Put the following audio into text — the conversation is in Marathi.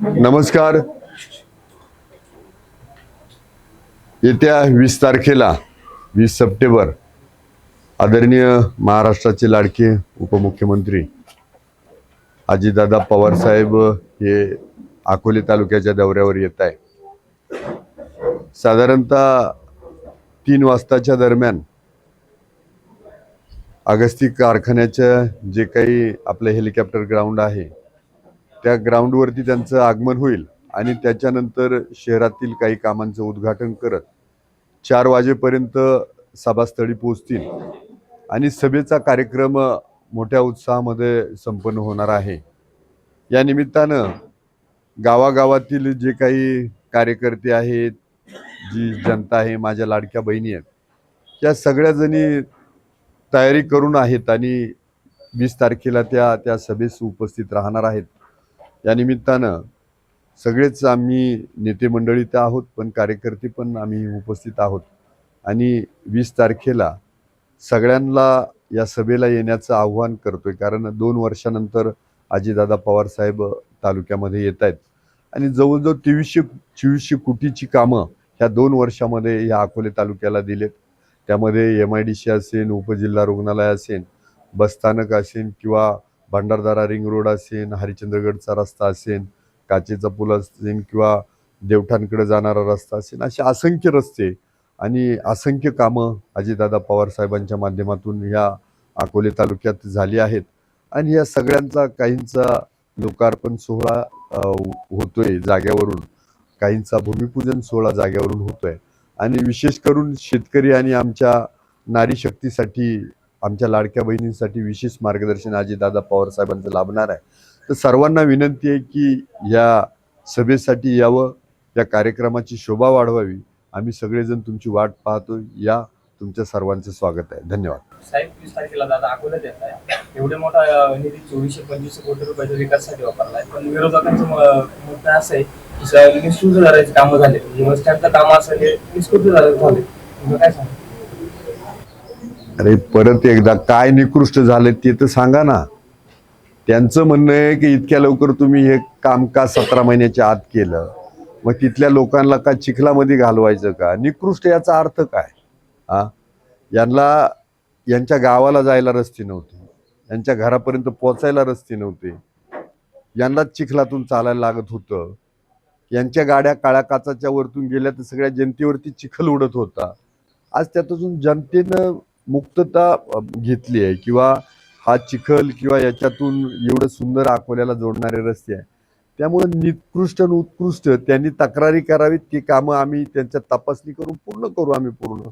नमस्कार. येत्या वीस तारखेला वीस सप्टेंबर आदरणीय महाराष्ट्राचे लाडके उपमुख्यमंत्री अजितदादा पवार साहेब हे अकोले तालुक्याच्या दौऱ्यावर येत आहे साधारणतः तीन वाजताच्या दरम्यान अगस्ती कारखान्याचं जे काही आपलं हेलिकॉप्टर ग्राउंड आहे त्या ग्राउंडवरती त्यांचं आगमन होईल आणि त्याच्यानंतर शहरातील काही कामांचं उद्घाटन करत चार वाजेपर्यंत सभास्थळी पोहोचतील आणि सभेचा कार्यक्रम मोठ्या उत्साहामध्ये संपन्न होणार आहे. या निमित्तानं गावागावातील जे काही कार्यकर्ते आहेत जी जनता आहे माझ्या लाडक्या बहिणी आहेत या सगळ्याजणी तयारी करून आहेत आणि वीस तारखेला त्या त्या सभेस उपस्थित राहणार आहेत. या निमित्तानं सगळेच आम्ही नेते मंडळी तर आहोत पण कार्यकर्ते पण आम्ही उपस्थित आहोत. आणि वीस तारखेला सगळ्यांना या सभेला येण्याचं आव्हान करतोय कारण दोन वर्षानंतर आजीदादा पवार साहेब तालुक्यामध्ये येत आहेत. आणि जवळजवळ तेवीसशे चोवीसशे कोटीची कामं ह्या दोन वर्षामध्ये या अकोले तालुक्याला दिलेत. त्यामध्ये एम आय डी सी असेल उपजिल्हा रुग्णालय असेल बसस्थानक असेल किंवा भंडारदारा रिंग रोड असेल हरिश्चंद्रगडचा रस्ता असेल काचेचा पूल असेल किंवा देवठाणकडे जाणारा रस्ता असेल असे असंख्य रस्ते आणि असंख्य कामं अजितदादा पवार साहेबांच्या माध्यमातून ह्या अकोले तालुक्यात झाली आहेत. आणि या सगळ्यांचा काहींचा लोकार्पण सोहळा होतोय जाग्यावरून. काहींचा भूमिपूजन सोहळा जाग्यावरून होतोय. आणि विशेष करून शेतकरी आणि आमच्या नारी शक्तीसाठी आमच्या लाडक्या बहिणींसाठी विशेष मार्गदर्शन आजीदादा पवार साहेबांचं लाभणार आहे. तर सर्वांना विनंती आहे की या सभेसाठी यावं या कार्यक्रमाची शोभा वाढवावी. आम्ही सगळेजण तुमची वाट पाहतो. या तुमच्या सर्वांचं स्वागत आहे. धन्यवाद. साहेब वीस तारखेला दादा अकोल्यात येत आहे. एवढे मोठा निधी चोवीसशे पंचवीसशे कोटी रुपयाच्या विकासासाठी वापरला आहे पण विरोधकांचं मुद्दा असं आहे की स- निष्कृत झाल्याची कामं झाले. म्हणजे कामं असं हे निष्कृत झाले. काय सांगतो? अरे परत एकदा काय निकृष्ट झालं ते तर सांगा ना. त्यांचं म्हणणं आहे की इतक्या लवकर तुम्ही हे कामकाज सतरा महिन्याच्या आत केलं? मग तिथल्या लोकांना का चिखलामध्ये घालवायचं का? निकृष्ट याचा अर्थ काय? हा? यांना यांच्या गावाला जायला रस्ते नव्हते. यांच्या घरापर्यंत पोचायला रस्ते नव्हते. यांना चिखलातून चालायला लागत होतं. यांच्या गाड्या काळ्या काचाच्या वरतून गेल्या तर सगळ्या जनतेवरती चिखल उडत होता. आज त्यातून जनतेनं मुक्तता घेतली आहे किंवा हा चिखल किंवा याच्यातून एवढं सुंदर अकोल्याला जोडणारे रस्ते आहे. त्यामुळे निकृष्ट आणि उत्कृष्ट त्यांनी तक्रारी करावीत ती कामं आम्ही त्यांच्या तपासणी करून पूर्ण करू आम्ही पूर्ण.